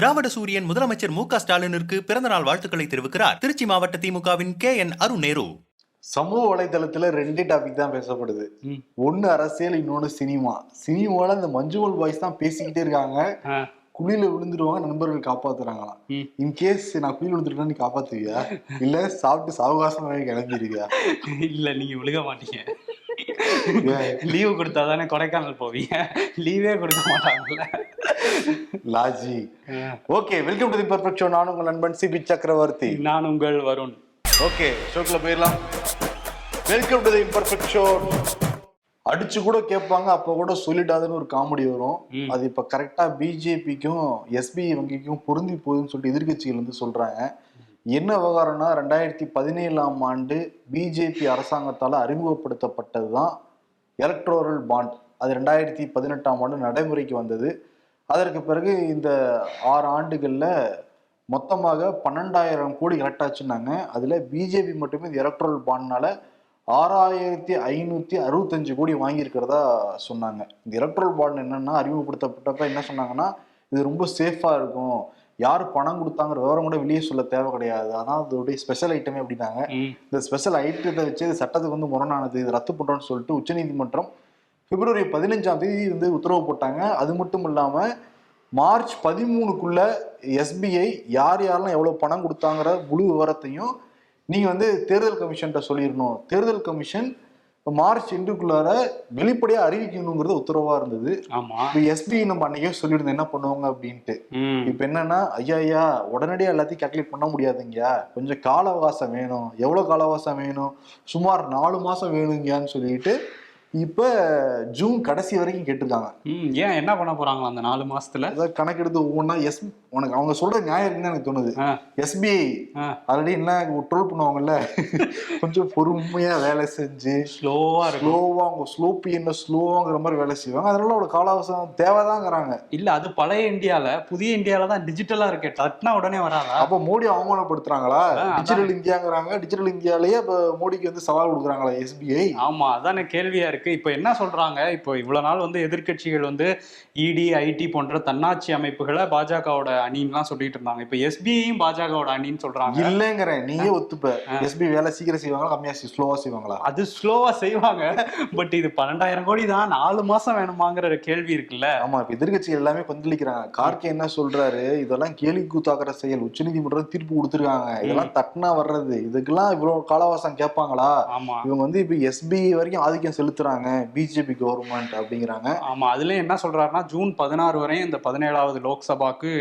திராவிட சூரியன் முதலமைச்சர் மு க ஸ்டாலினிற்கு பிறந்தநாள் வாழ்த்துக்களை தெரிவிக்கிறார். திருச்சி மாவட்ட திமுகவின் கே என் அருண் நேரு. சமூக வலைதளத்துல ரெண்டே டாபிக் தான் பேசப்படுது. ஒண்ணு அரசியல் இன்னொன்னு சினிமா. சினிமால இந்த மஞ்சுவல் பாய்ஸ் தான் பேசிக்கிட்டே இருக்காங்க. குழியில விழுந்துருவாங்க நண்பர்கள் காப்பாத்துறாங்களாம். இன்கேஸ் நான் குழியில் நீ காப்பாத்துவியா? இல்ல சாப்பிட்டு சாவகாசமாவே கிளம்பிடுவியா இல்ல நீங்க விழுக மாட்டீங்க. லீவு கொடுத்தா தானே கொடைக்கானல் போவீங்க? லீவே கொடுக்க மாட்டாங்கல்ல. லாஜி. Okay welcome to the perfect show நான் உங்கள் நண்பன் சிபி சக்கரவர்த்தி. நான் உங்கள் வருண். ஓகே ஷோக்குள்ள போயிடலாம். Welcome to the imperfect show அடிச்சு கூட கேட்பாங்க அப்ப கூட சொல்லிட்டாதுன்னு ஒரு காமெடி வரும். அது இப்ப கரெக்டா பிஜேபிக்கும் எஸ்பி வங்கிக்கும் பொருந்தி போகுதுன்னு சொல்லிட்டு எதிர்க்கட்சிகள் வந்து சொல்றாங்க. என்ன விவகாரம்னா ரெண்டாயிரத்தி பதினேழாம் ஆண்டு பிஜேபி அரசாங்கத்தால் அறிமுகப்படுத்தப்பட்டது தான் எலக்ட்ரோரல் பாண்ட் அது ரெண்டாயிரத்தி பதினெட்டாம் ஆண்டு நடைமுறைக்கு வந்தது. அதற்கு பிறகு இந்த ஆறு ஆண்டுகளில் மொத்தமாக பன்னெண்டாயிரம் கோடி கலெக்ட் ஆச்சுன்னாங்க. அதில் பிஜேபி மட்டுமே இந்த எலக்ட்ரல் பாண்ட்னால ஆறாயிரத்தி ஐநூற்றி அறுபத்தஞ்சு கோடி வாங்கியிருக்கிறதா சொன்னாங்க. இந்த எலக்ட்ரல் பாண்ட் என்னென்னா அறிமுகப்படுத்தப்பட்டப்ப என்ன சொன்னாங்கன்னா இது ரொம்ப சேஃபாக இருக்கும். யார் பணம் கொடுத்தாங்கிற விவரம் கூட வெளியே சொல்ல தேவை கிடையாது. அதான் அதோடைய ஸ்பெஷல் ஐட்டமே அப்படின்னாங்க. இந்த ஸ்பெஷல் ஐட்டத்தை வச்சு இது சட்டத்துக்கு வந்து முரணானது. இது ரத்து பண்றோம்னு சொல்லிட்டு உச்சநீதிமன்றம் பிப்ரவரி பதினஞ்சாம் தேதி வந்து உத்தரவு போட்டாங்க. அது மட்டும் இல்லாம மார்ச் பதிமூணுக்குள்ள எஸ்பிஐ யார் யாரெல்லாம் எவ்வளவு பணம் கொடுத்தாங்கிற முழு விவரத்தையும் நீங்க வந்து தேர்தல் கமிஷன்கிட்ட சொல்லிடணும். தேர்தல் கமிஷன் இப்ப மார்ச் இன்றுக்குள்ளார வெளிப்படையா அறிவிக்கணுங்கிறது உத்தரவா இருந்தது. ஆமா. இப்போ எஸ்பிஐ நம்ம அன்னைக்கே சொல்லியிருந்தோம் என்ன பண்ணுவாங்க அப்படின்ட்டு. இப்ப என்னன்னா ஐயா ஐயா உடனடியா எல்லாத்தையும் கால்குலேட் பண்ண முடியாதுங்கய்யா. கொஞ்சம் கால அவகாசம் வேணும். எவ்வளவு கால அவகாசம் வேணும்? சுமார் நாலு மாசம் வேணுங்கயான்னு சொல்லிட்டு இப்ப ஜூன் கடைசி வரைக்கும் கேட்டிருக்காங்க. ஏன் என்ன பண்ண போறாங்களா அந்த நாலு மாசத்துல? கணக்கெடுத்து ஒவ்வொன்றா எஸ் உனக்கு அவங்க சொல்ற நியாயம் இருக்குன்னு எனக்கு தோணுது. எஸ்பிஐ. ஆல்ரெடி என்ன ட்ரோல் பண்ணுவாங்கல்ல? கொஞ்சம் பொறுமையா வேலை செஞ்சு ஸ்லோவா ஸ்லோவா அவங்க ஸ்லோப்பி என்ன ஸ்லோவாங்கிற மாதிரி வேலை செய்வாங்க. அதனால அவ்வளவு கால தேவைதாங்கிறாங்க. இல்ல அது பழைய இந்தியால புதிய இந்தியால தான் டிஜிட்டலா இருக்கு. டட்னா உடனே வராதா? அப்ப மோடி அவமானப்படுத்துறாங்களா. டிஜிட்டல் இந்தியாங்கிறாங்க. டிஜிட்டல் இந்தியாலயே இப்ப மோடிக்கு வந்து சவால் கொடுக்குறாங்களா எஸ்பிஐ? ஆமா அதானே கேள்வியா இருக்கு. இப்ப என்ன சொல்றாங்க? இப்போ இவ்வளவு நாள் வந்து எதிர்க்கட்சிகள் வந்து இடி ஐடி போன்ற தன்னாட்சி அமைப்புகளை பாஜகவோட அணின்லாம் சொல்லிட்டு இருந்தாங்க. இப்ப எஸ்பிஐயும் பாஜகவோட அணின்னு சொல்றாங்க. இல்லங்கிறேன் நீயே ஒத்துப்ப. எஸ்பிஐ வேலை சீக்கிரம் செய்வாங்களா கம்மியா ஸ்லோவா செய்வாங்களா? அது ஸ்லோவா செய்வாங்க. பட் இது பன்னெண்டாயிரம் கோடி தான் நாலு மாசம் வேணுமாங்கிற கேள்வி இருக்குல்ல. ஆமா இப்ப எதிர்கட்சிகள் எல்லாமே கொந்தளிக்கிறாங்க. கார்கே என்ன சொல்றாரு? இதெல்லாம் கேலி கூத்தாக்குற செயல். உச்சநீதிமன்றம் தீர்ப்பு கொடுத்துருக்காங்க. இதெல்லாம் தட்டுனா வர்றது. இதுக்கெல்லாம் இவ்வளவு காலவாசம் கேட்பாங்களா? இவங்க வந்து இப்ப எஸ்பிஐ வரைக்கும் ஆதிக்கம் செலுத்துறாங்க. பிஜேபி கவர்மெண்ட் அப்படிங்கிறாங்க. ஆமா அதுல என்ன சொல்றாருன்னா ஜூன் பதினாறு வரையும் இந்த பதினேழாவது லோக்சபாக்கு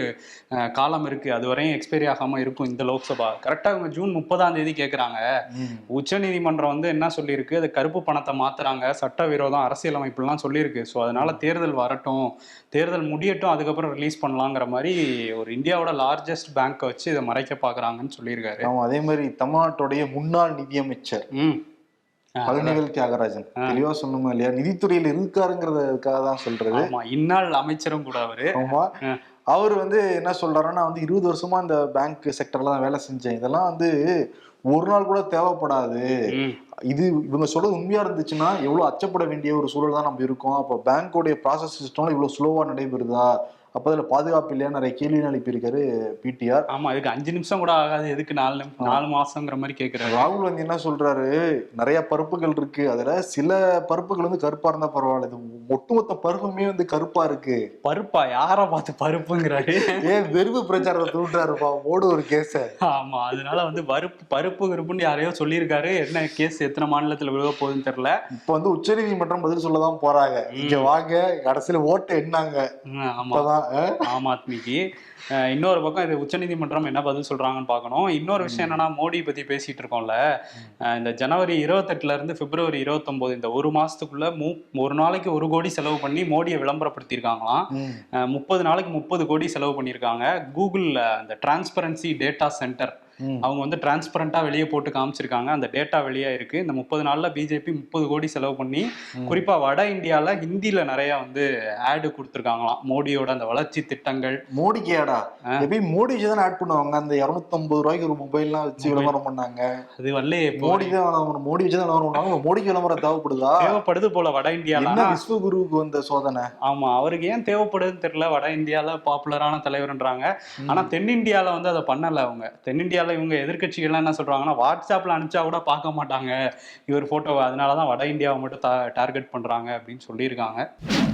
காலம் இருக்கு. அது வரையும் எக்ஸ்பைரி ஆகாம இருக்கும் இந்த லோக்சபா. கரெக்டா இவங்க ஜூன் முப்பதாம் தேதி கேக்குறாங்க. ம். உச்சநீதிமன்றம் வந்து என்ன சொல்லியிருக்கு? அது கருப்பு பணத்தை மாத்துறாங்க. சட்டவிரோதம் அரசியலமைப்புலாம் சொல்லியிருக்கு. ஸோ அதனால தேர்தல் வரட்டும். தேர்தல் முடியட்டும் அதுக்கப்புறம் ரிலீஸ் பண்ணலாங்கிற மாதிரி ஒரு இந்தியாவோட லார்ஜஸ்ட் பேங்க்கை வச்சு இதை மறைக்க பாக்குறாங்கன்னு சொல்லியிருக்காரு. அதே மாதிரி தமிழ்நாட்டுடைய முன்னாள் நிதியமைச்சர் ம் பழனிவேல் தியாகராஜன். தெளிவா சொன்னோமா இல்லையா? நிதித்துறையில இருக்காருங்கிறதுக்காக தான் சொல்றது. இந்நாள் அமைச்சரும் கூட அவரு. ஆமா. அவர் வந்து என்ன சொல்றாருன்னா வந்து இருபது வருஷமா இந்த பேங்க் செக்டர்ல தான் வேலை செஞ்சேன். இதெல்லாம் வந்து ஒரு நாள் கூட தேவைப்படாது. இது இவங்க சொல்றது உண்மையா இருந்துச்சுன்னா எவ்வளவு அச்சப்பட வேண்டிய ஒரு சூழல் தான் நம்ம இருக்கோம். அப்போ பேங்கோடைய ப்ராசஸ் சிஸ்டம் இவ்வளவு ஸ்லோவா நடைபெறுதா? அப்ப அதுல பாதுகாப்பு இல்லையா நிறைய கேள்வி எழுப்பியிருக்காரு பிடிஆர் ஆமா இதுக்கு அஞ்சு நிமிஷம் கூட ஆகாது. எதுக்கு நாலு நாலு மாசங்கிற மாதிரி கேக்குறாரு. ராகுல் வந்து என்ன சொல்றாரு? நிறைய பருப்புகள் இருக்கு. அதுல சில பருப்புகள் வந்து கருப்பா இருந்தா பரவாயில்ல. இது ஒட்டுமொத்த பருப்புமே வந்து கருப்பா இருக்கு. பருப்பா? யார பார்த்து பருப்புங்கிறாரு? ஏன் வெறுப்பு பிரச்சாரத்தை தூண்டுறாருப்பா? ஓடு ஒரு கேஸ ஆமா அதனால வந்து பருப்பு பருப்பு கருப்புன்னு யாரையோ சொல்லியிருக்காரு. என்ன கேஸ் எத்தனை மாநிலத்துல விழுக போகுதுன்னு தெரியல. இப்ப வந்து உச்சநீதிமன்றம் பதில் சொல்லதான் போறாங்க. இங்க வாங்க கடைசியில ஓட்டு எண்ணாங்க ம், ஆமா ஆத்மிக்கு. இன்னொரு பக்கம் இது உச்சநீதிமன்றம் என்ன பதில் சொல்றாங்கன்னு பார்க்கணும். இன்னொரு விஷயம் என்னன்னா மோடி பத்தி பேசிட்டு இருக்கோம்ல. இந்த ஜனவரி இருபத்தெட்டுல இருந்து பிப்ரவரி இருபத்தொன்பது இந்த ஒரு மாசத்துக்குள்ள மூ ஒரு நாளைக்கு ஒரு கோடி செலவு பண்ணி மோடியை விளம்பரப்படுத்தியிருக்காங்களாம். முப்பது நாளைக்கு முப்பது கோடி செலவு பண்ணியிருக்காங்க. கூகுளில் அந்த டிரான்ஸ்பரன்சி டேட்டா சென்டர். அவங்க வந்து டிரான்ஸ்பரண்டா வெளியே போட்டு காமிச்சிருக்காங்க. அந்த டேட்டா வெளியே இருக்கு. இந்த முப்பது நாள்ல பிஜேபி முப்பது கோடி செலவு பண்ணி குறிப்பா வட இந்தியால ஹிந்தில நிறைய வந்து ஆடு கொடுத்துருக்காங்களாம். மோடியோட அந்த வளர்ச்சி திட்டங்கள். மோடிக்கு ஏடா? எப்பயும் மோடி தானே ஆட் பண்ணுவாங்க. அந்த 250 ரூபாய்க்கு ஒரு மொபைல்லாம் வச்சு விளம்பரம் பண்ணாங்க. அது வல்லே மோடி தான் மோடி வச்சு தான் விளம்பரம் பண்ணாங்க. மோடிக்கு விளம்பரம் தேவைப்படுதா? தேவைப்படுது போல வட இந்தியால. விஸ்வகுருவுக்கு வந்த சோதனை? ஆமா அவருக்கு ஏன் தேவைப்படுதுன்னு தெரியல. வட இந்தியால பாப்புலரான தலைவர்ன்றாங்க. ஆனா தென்னிந்தியால வந்து அதை பண்ணல அவங்க. தென்னிந்தியால இவங்க எதிர்க்கட்சிகள்லாம் என்ன சொல்றாங்கன்னா வாட்ஸ்அப்ல அனுப்பிச்சா கூட பார்க்க மாட்டாங்க. இவர் போட்டோவை அதனாலதான் வட இந்தியாவை மட்டும் டார்கெட் பண்றாங்க அப்படின்னு சொல்லியிருக்காங்க.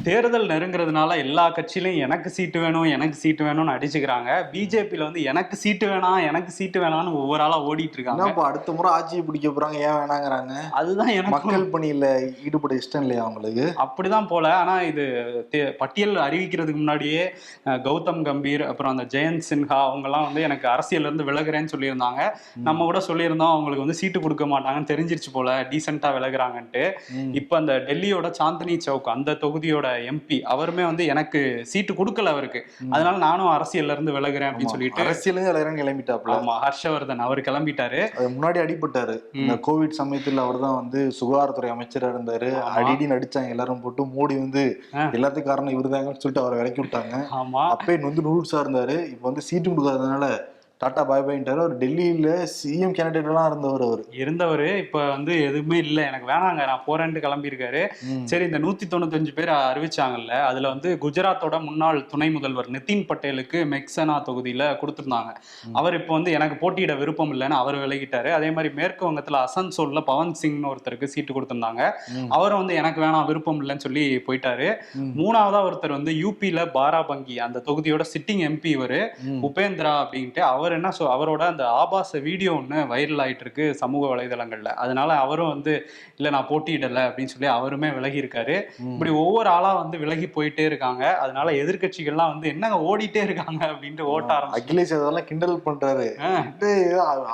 தேர்தல் நெருங்குறதுனால எல்லா கட்சியிலையும் எனக்கு சீட்டு வேணும் எனக்கு சீட்டு வேணும்னு அடிச்சுக்கிறாங்க. பிஜேபியில வந்து எனக்கு சீட்டு வேணாம் எனக்கு சீட்டு வேணாம்னு ஒவ்வொரு ஆளா ஓடிட்டு இருக்காங்க என்னப்பா அடுத்த முறை ஆட்சியை பிடிக்க போறாங்க ஏன் வேணாங்கிறாங்க? அதுதான் எனக்கு மக்கள் பணியில ஈடுபட இஷ்டம் இல்லையா அவங்களுக்கு அப்படிதான் போல. ஆனா இது பட்டியல் அறிவிக்கிறதுக்கு முன்னாடியே கௌதம் கம்பீர் அப்புறம் அந்த ஜெயந்த் சின்ஹா அவங்கெல்லாம் வந்து எனக்கு அரசியல்ல இருந்து விலகுறேன்னு சொல்லியிருந்தாங்க. நம்ம கூட சொல்லியிருந்தோம் அவங்களுக்கு வந்து சீட்டு கொடுக்க மாட்டாங்கன்னு தெரிஞ்சிருச்சு போல டீசெண்டா விலகுறாங்கன்ட்டு. இப்ப அந்த டெல்லியோட சாந்தினி சவுக் அந்த தொகுதியோட எம்பி அவருமே வந்து எனக்கு சீட்டு கொடுக்கல அவருக்கு. அதனால நானும் அரசியல்ல இருந்து விலகுறேன் அப்படின்னு சொல்லிட்டு அரசியலும் இளைஞர் கிளம்பிட்டாப்ல ஆமா ஹர்ஷவர்தன் அவர் கிளம்பிட்டாரு. அது முன்னாடி அடிபட்டாரு. இந்த கோவிட் சமயத்துல அவர்தான் வந்து சுகாதாரத்துறை அமைச்சரா இருந்தாரு. அடிடி நடிச்சாங்க எல்லாரும் போட்டு மோடி வந்து. எல்லாத்துக்கும் காரணம் இவருதாங்கன்னு சொல்லிட்டு அவரை விலக்கி விட்டாங்க. ஆமா. அப்பயே வந்து ரூல்ஸா இருந்தாரு. இப்ப வந்து சீட்டு கொடுக்காததுனால டாடா பாய் பாயின்ட்டாரு. அவர் டெல்லியில சிஎம் கேண்டிடேட் எல்லாம் இருந்தவர் அவர். இருந்தவர். இப்ப வந்து எதுவுமே இல்ல. எனக்கு வேணாங்க நான் போறேன்ட்டு கிளம்பியிருக்காரு. சரி இந்த நூத்தி தொண்ணூத்தஞ்சு பேர் அறிவிச்சாங்கல்ல. அதுல வந்து குஜராத்தோட முன்னாள் துணை முதல்வர் நிதின் பட்டேலுக்கு மெக்சனா தொகுதியில கொடுத்திருந்தாங்க. அவர் இப்போ வந்து எனக்கு போட்டியிட விருப்பம் இல்லைன்னு அவர் விலகிட்டாரு. அதே மாதிரி மேற்கு வங்கத்துல அசன்சோல்ல பவன் சிங்னு ஒருத்தருக்கு சீட்டு கொடுத்திருந்தாங்க. அவரும் வந்து எனக்கு வேணாம் விருப்பம் இல்லைன்னு சொல்லி போயிட்டாரு. மூணாவதா ஒருத்தர் வந்து யூபியில பாராபங்கி அந்த தொகுதியோட சிட்டிங் எம்பி இவரு. உபேந்திரா அப்படின்ட்டு அவர் என்ன சொ அவரோட அந்த ஆபாச வீடியோ ஒன்று வைரல் ஆயிட்டு இருக்கு சமூக வலைதளங்கள்ல. அதனால அவரும் வந்து இல்ல நான் போட்டியிடல அப்படின்னு சொல்லி அவருமே விலகி இருக்காரு. இப்படி ஒவ்வொரு ஆளா வந்து விலகி போயிட்டே இருக்காங்க. அதனால எதிர்க்கட்சிகள்லாம் வந்து என்னங்க ஓடிட்டே இருக்காங்க? அப்படின்ட்டு ஓட்ட ஆரம்பிச்சு அகிலேஷ் அதெல்லாம் கிண்டல் பண்றாரு.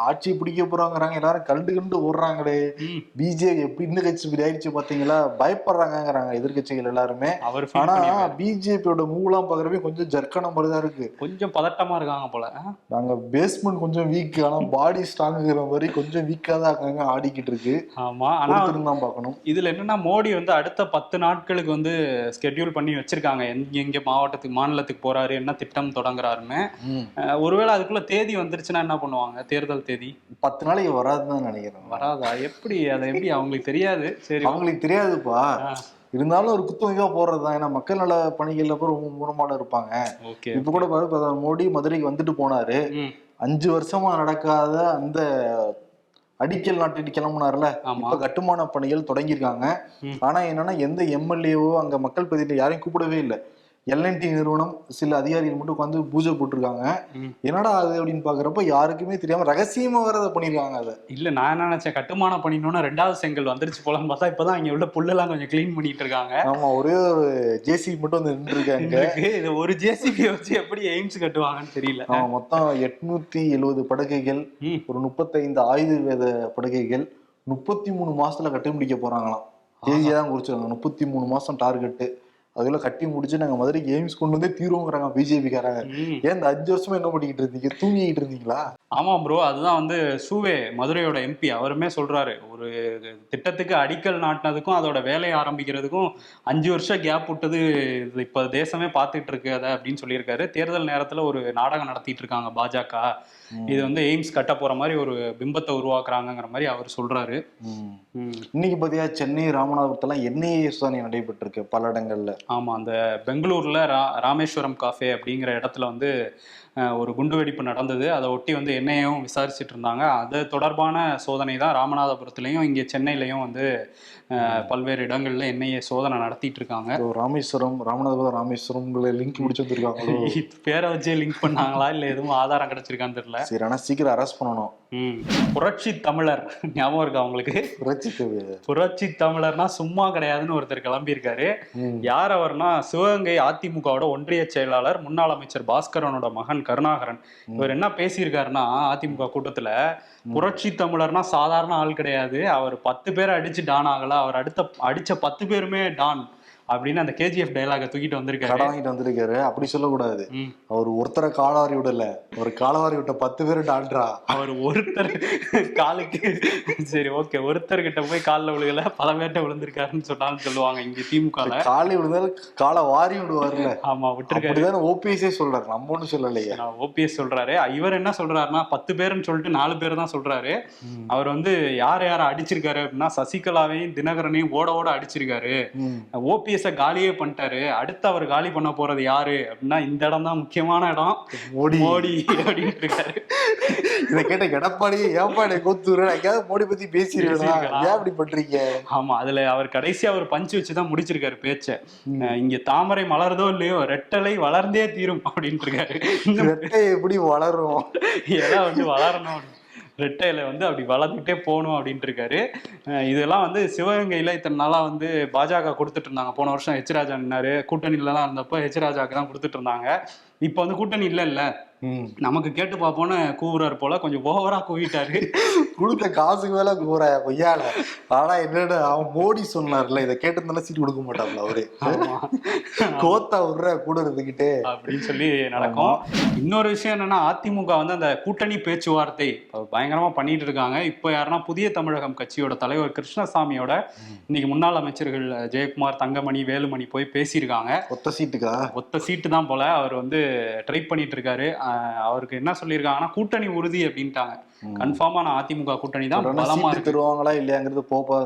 ஆட்சி பிடிக்க போறாங்கறாங்க எல்லாரும் கண்டு கண்டு ஓடுறாங்களே. பிஜேபி எப்படி இந்த கட்சி இப்படி ஆயிடுச்சு பாத்தீங்களா? பயப்படுறாங்கங்கிறாங்க எதிர்க்கட்சிகள் எல்லாருமே. அவர் ஆனா. பிஜேபியோட மூவ்லாம் பாக்குறப்ப கொஞ்சம் ஜர்க்கான மாதிரி தான் இருக்கு. கொஞ்சம் பதட்டமா இருக்காங்க போல. நாங்க பேஸ்மெண்ட் கொஞ்சம் வீக் ஆனா பாடி ஸ்ட்ராங்குங்கிற மாதிரி கொஞ்சம் வீக்கா தான் இருக்காங்க ஆடிக்கிட்டு இருக்கு. ஆமா ஆனா தான் பார்க்கணும். இதுல என்னன்னா மோடி வந்து அடுத்த பத்து நாட்களுக்கு வந்து ஸ்கெட்யூல் பண்ணி வச்சிருக்காங்க. எங்க எங்க மாவட்டத்துக்கு மாநிலத்துக்கு போறாரு என்ன திட்டம் தொடங்குறாருன்னு. ஒருவேளை அதுக்குள்ள தேதி வந்துருச்சுன்னா என்ன பண்ணுவாங்க? தேர்தல் தேதி? பத்து நாளைக்கு வராதுன்னு நினைக்கிறேன். வராதா? எப்படி? அதை எப்படி? அவங்களுக்கு தெரியாது. சரி அவங்களுக்கு தெரியாதுப்பா. இருந்தாலும் ஒரு குத்துமதிப்பா போடுறதுதான் ஏன்னா மக்கள் நல பணிகள்ல போய் ரொம்ப முரமாட இருப்பாங்க. இப்ப கூட பாரு பிரதமர் மோடி மதுரைக்கு வந்துட்டு போனாரு. அஞ்சு வருஷமா நடக்காத அந்த அடிக்கல் நாட்டிட்டு கிளம்புனார்ல இப்ப கட்டுமான பணிகள் தொடங்கியிருக்காங்க. ஆனா என்னன்னா எந்த எம்எல்ஏவோ அங்க மக்கள் பிரதிநிதி யாரையும் கூப்பிடவே இல்லை. எல்என்டி நிறுவனம் சில அதிகாரிகள் மட்டும் உட்காந்து பூஜை போட்டிருக்காங்க. என்னடா அது அப்படின்னு பாக்குறப்ப யாருக்குமே தெரியாம ரகசியமா வேற அதை பண்ணிருக்காங்க அதை. இல்ல நான் என்ன நினைச்சேன் கட்டுமானம் பண்ணினோன்னா ரெண்டாவது செங்கல் வந்துருச்சு போலன்னு பார்த்தா இப்பதான் இங்க உள்ள புல்லெல்லாம் கொஞ்சம் க்ளீன் பண்ணிட்டு இருக்காங்க. ஆமா ஒரே ஒரு ஜேசி மட்டும் வந்து நின்று இருக்காங்க இருக்கு. இது ஒரு ஜேசிபி வச்சு எப்படி எய்ம்ஸ் கட்டுவாங்கன்னு தெரியல. மொத்தம் எட்நூத்தி எழுபது படுக்கைகள். ஒரு முப்பத்தைந்து ஆயுர்வேத படுக்கைகள் முப்பத்தி மூணு மாசத்துல கட்டி முடிக்க போறாங்களாம் தேதியை தான் குறிச்சிருக்காங்க. முப்பத்தி மூணு மாசம் டார்கெட்டு அதுக்குள்ள கட்டி முடிச்சு நாங்க மதுரைக்கு எய்ம்ஸ் கொண்டு வந்தே தீர்வோங்கிறாங்க பிஜேபிக்காரங்க. ஏன் இந்த அஞ்சு வருஷமா என்ன பண்ணிக்கிட்டு இருந்தீங்க தூங்கிக்கிட்டு இருந்தீங்களா? ஆமா ப்ரோ அதுதான் வந்து சூவே மதுரையோட எம்பி அவருமே சொல்றாரு ஒரு திட்டத்துக்கு அடிக்கல் நாட்டினதுக்கும் அதோட வேலையை ஆரம்பிக்கிறதுக்கும் அஞ்சு வருஷம் கேப் விட்டது இப்ப தேசமே பார்த்துட்டு இருக்கு அதை அப்படின்னு சொல்லியிருக்காரு. தேர்தல் நேரத்துல ஒரு நாடகம் நடத்திட்டு இருக்காங்க பாஜக. இது வந்து எய்ம்ஸ் கட்ட போற மாதிரி ஒரு பிம்பத்தை உருவாக்குறாங்கங்கிற மாதிரி அவர் சொல்றாரு. இன்னைக்கு பாத்தியா சென்னை ராமநாதபுரத்தெல்லாம் என்ஐஏ சோதனை நடைபெற்று இருக்கு பல இடங்கள்ல? ஆமா அந்த பெங்களூர்ல ரா ராமேஸ்வரம் காஃபே அப்படிங்கிற இடத்துல வந்து ஒரு குண்டுவெடிப்பு நடந்தது. அதை ஒட்டி வந்து என்னையும் விசாரிச்சுட்டு இருந்தாங்க. அது தொடர்பான சோதனை தான் ராமநாதபுரத்துலயும் இங்க சென்னையிலயும் வந்து பல்வேறு இடங்கள்ல என்ஐஏ சோதனை நடத்திட்டு இருக்காங்க. ராமேஸ்வரம் ராமநாதபுரம் ராமேஸ்வரம் லிங்க் முடிச்சு வந்திருக்காங்களோ பேரை வச்சே லிங்க் பண்ணாங்களா இல்ல எதுவும் ஆதாரம் கிடைச்சிருக்கான்னு தெரியல. சரி ஆனா சீக்கிரம் அரெஸ்ட் பண்ணணும். புரட்சி தமிழர். ஞாபகம் இருக்கா உங்களுக்கு? ரச்சித்து புரட்சி தமிழர்னா சும்மா கிடையாதுன்னு ஒருத்தர் கிளம்பியிருக்காரு. யார் அவர்னா சிவகங்கை அதிமுகவோட ஒன்றிய செயலாளர் முன்னாள் அமைச்சர் பாஸ்கரனோட மகன் கருணாகரன். இவர் என்ன பேசியிருக்காருன்னா அதிமுக கூட்டத்துல புரட்சி தமிழர்னா சாதாரண ஆள் கிடையாது. அவர் பத்து பேரை அடிச்சு டான் ஆகல. அவர் அடுத்த அடிச்ச பத்து பேருமே டான். அப்படின்னு அந்த கேஜிஎஃப் டைலாக தூக்கிட்டு வந்திருக்காரு. கடன் வாங்கிட்டு வந்திருக்காரு. அப்படி சொல்லக்கூடாது. அவர் ஒருத்தரை காலவாரி விடல. ஒரு காலவாரி விட்ட பத்து பேர் டால்ரா. அவர் ஒருத்தர் காலுக்கு சரி ஓகே ஒருத்தர் கிட்ட போய் காலில் விழுகல. பல பேர்ட்ட விழுந்திருக்காருன்னு சொன்னாலும் சொல்லுவாங்க இங்க திமுகல. காலை விழுந்தாலும் காலை வாரி விடுவார்ல. ஆமா விட்டுருக்காரு. ஓபிஎஸ்ஏ சொல்றாரு. நம்ம ஒண்ணும் சொல்லலையே. ஓபிஎஸ் சொல்றாரு. இவர் என்ன சொல்றாருன்னா பத்து பேருன்னு சொல்லிட்டு நாலு பேர் தான் சொல்றாரு. அவர் வந்து யார் யாரை அடிச்சிருக்காரு அப்படின்னா சசிகலாவையும் தினகரனையும் ஓட ஓட அடிச்சிருக்காரு. ம். ஓபிஎஸ் காலியே பண்ணிட்டாரு. அடுத்து அவர் காலி பண்ண போறது யாரு அப்படின்னா இந்த இடம் தான் முக்கியமான இடம். மோடி. மோடி அப்படின்ட்டு இருக்காரு. இதை கேட்ட எடப்பாடி ஏப்பாடி கோத்தூர் எங்கேயாவது மோடி பத்தி பேசியிருக்கலாம். ஏன் அப்படி பண்றீங்க? ஆமா அதுல அவர் கடைசியா ஒரு பஞ்சு வச்சுதான் முடிச்சிருக்காரு பேச்ச. இங்க தாமரை மலர்தோ இல்லையோ ரெட்டலை வளர்ந்தே தீரும் அப்படின்ட்டு இருக்காரு. ரெட்டை எப்படி வளரும்? இதெல்லாம் வந்து வளரணும். ரெட்டையில வந்து அப்படி வளர்ந்துட்டே போகணும் அப்படின்ட்டு இருக்காரு. இதெல்லாம் வந்து சிவகங்கையில இத்தனை நாளா வந்து பாஜக கொடுத்துட்டு இருந்தாங்க. போன வருஷம் ஹெச் ராஜா நின்னாரு கூட்டணியிலலாம் இருந்தப்போ ஹெச் ராஜாக்கு தான் கொடுத்துட்டு இருந்தாங்க. இப்போ வந்து கூட்டணி இல்ல இல்ல நமக்கு கேட்டு பார்ப்போம்னு கூவுறாரு போல கொஞ்சம் ஓவரா கூவிட்டாரு. கொடுத்த காசுக்கு மேல கூறாய கொய்யால ஆனா என்னன்னு அவன் மோடி சொன்னார்ல இதை கேட்டிருந்தாலும் சீட் கொடுக்க மாட்டாப்ல அவரு. கோத்தா விடுற கூட இருந்துகிட்டு. அப்படின்னு சொல்லி நடக்கும். இன்னொரு விஷயம் என்னன்னா அதிமுக வந்து அந்த கூட்டணி பேச்சுவார்த்தை பயங்கரமா பண்ணிட்டு இருக்காங்க. இப்போ யாருன்னா புதிய தமிழகம் கட்சியோட தலைவர் கிருஷ்ணசாமியோட இன்னைக்கு முன்னாள் அமைச்சர்கள் ஜெயக்குமார் தங்கமணி வேலுமணி போய் பேசியிருக்காங்க. ஒத்த சீட்டுக்கா? ஒத்த சீட்டு தான் போல அவர் வந்து ட்ரை பண்ணிட்டு இருக்காரு. அவருக்கு என்ன சொல்லியிருக்காங்கன்னா கூட்டணி உறுதி அப்படின்ட்டாங்க. கன்ஃபார்மா நான் அதிமுக கூட்டணி தான் பலமா தருவாங்களா இல்லையாங்கிறது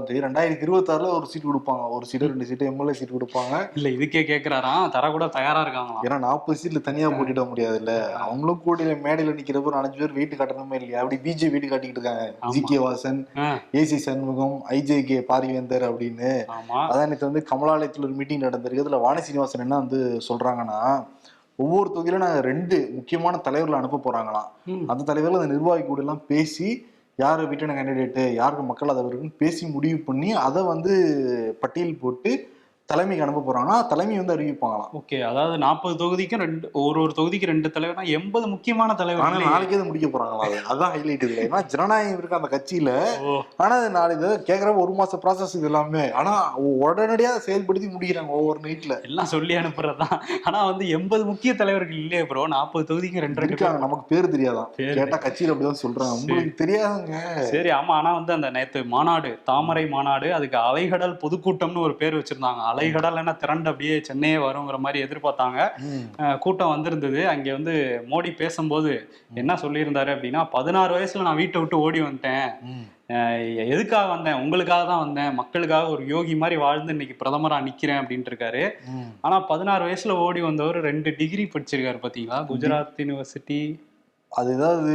தெரியும். ரெண்டாயிரத்தி இருபத்தி ஆறுல ஒரு சீட் கொடுப்பாங்க. ஒரு சீட்டு ரெண்டு சீட்டு எம்எல்ஏ சீட் கொடுப்பாங்க. இல்ல இதுக்கே கேக்குறாராம் தர கூட தயாரா இருக்காங்களாம் ஏன்னா நாற்பது சீட்ல தனியா போட்டிட முடியாதுல்ல. அவங்களும் கூட்டில மேடையில நிக்கிறப்ப ஒரு அஞ்சு பேர் வீட்டு காட்டணுமே இல்லையா? அப்படி பிஜே வீட்டு காட்டிக்கிட்டு இருக்காங்க. G K Vasan AC Shanmugam I J K Parivendhar அப்படின்னு. ஆமா. அதான் நேற்று வந்து கமலாலயத்துல ஒரு மீட்டிங் நடந்திருக்கு. அதுல வாணி சீனிவாசன் என்ன வந்து சொல்றாங்கன்னா ஒவ்வொரு தொகுதியிலும் நாங்க ரெண்டு முக்கியமான தலைவர்களை அனுப்ப போறாங்களாம். அந்த தலைவர்கள் அந்த நிர்வாகி கூட எல்லாம் பேசி யார் வீட்டான கேண்டிடேட்டு யாருக்கு மக்கள் ஆதரவு இருக்குன்னு பேசி முடிவு பண்ணி அதை வந்து பட்டியல் போட்டு தலைமைக்கு அனுப்ப போறாங்கன்னா தலைமை வந்து அறிவிப்பாங்களாம். ஓகே அதாவது நாற்பது தொகுதிக்கும் ரெண்டு ஒரு ஒரு தொகுதிக்கு ரெண்டு தலைவர்னா எண்பது முக்கியமான ஆனா தலைவர் நாளைக்கே அதை முடிக்க போறாங்களா அது. அதான் ஹைலைட் இதுல. ஏன்னா ஜனநாயகம் இருக்கு அந்த கட்சியில. ஆனா நாளைக்கு கேக்குறப்ப ஒரு மாச ப்ராசஸ் இது எல்லாமே. ஆனா உடனடியா செயல்படுத்தி முடிக்கிறாங்க ஒவ்வொரு நைட்ல எல்லாம் சொல்லி அனுப்புறதுதான். ஆனா வந்து எண்பது முக்கிய தலைவர்கள் இல்லையே ப்ரோ நாற்பது தொகுதிக்கு ரெண்டு ரெண்டு நமக்கு பேர் தெரியாதான். கேட்டா கட்சியில அப்படிதான் சொல்றாங்க. உங்களுக்கு தெரியாதுங்க. சரி ஆமா. ஆனா வந்து அந்த நேத்து மாநாடு தாமரை மாநாடு அதுக்கு அலைகடல் பொதுக்கூட்டம்னு ஒரு பேர் வச்சிருந்தாங்க. அலைகடல் என்ன திரண்டு அப்படியே சென்னையே வருங்கிற மாதிரி எதிர்பார்த்தாங்க. கூட்டம் வந்திருந்தது. அங்க வந்து மோடி பேசும்போது என்ன சொல்லியிருந்தாரு அப்படின்னா பதினாறு வயசுல நான் வீட்டை விட்டு ஓடி வந்துட்டேன். எதுக்காக வந்தேன்? உங்களுக்காக தான் வந்தேன். மக்களுக்காக ஒரு யோகி மாதிரி வாழ்ந்து இன்னைக்கு பிரதமரா நிக்கிறேன் அப்படின்ட்டு இருக்காரு. ஆனா பதினாறு வயசுல ஓடி வந்தவர் ரெண்டு டிகிரி படிச்சிருக்காரு பாத்தீங்களா? குஜராத் யூனிவர்சிட்டி. அது ஏதாவது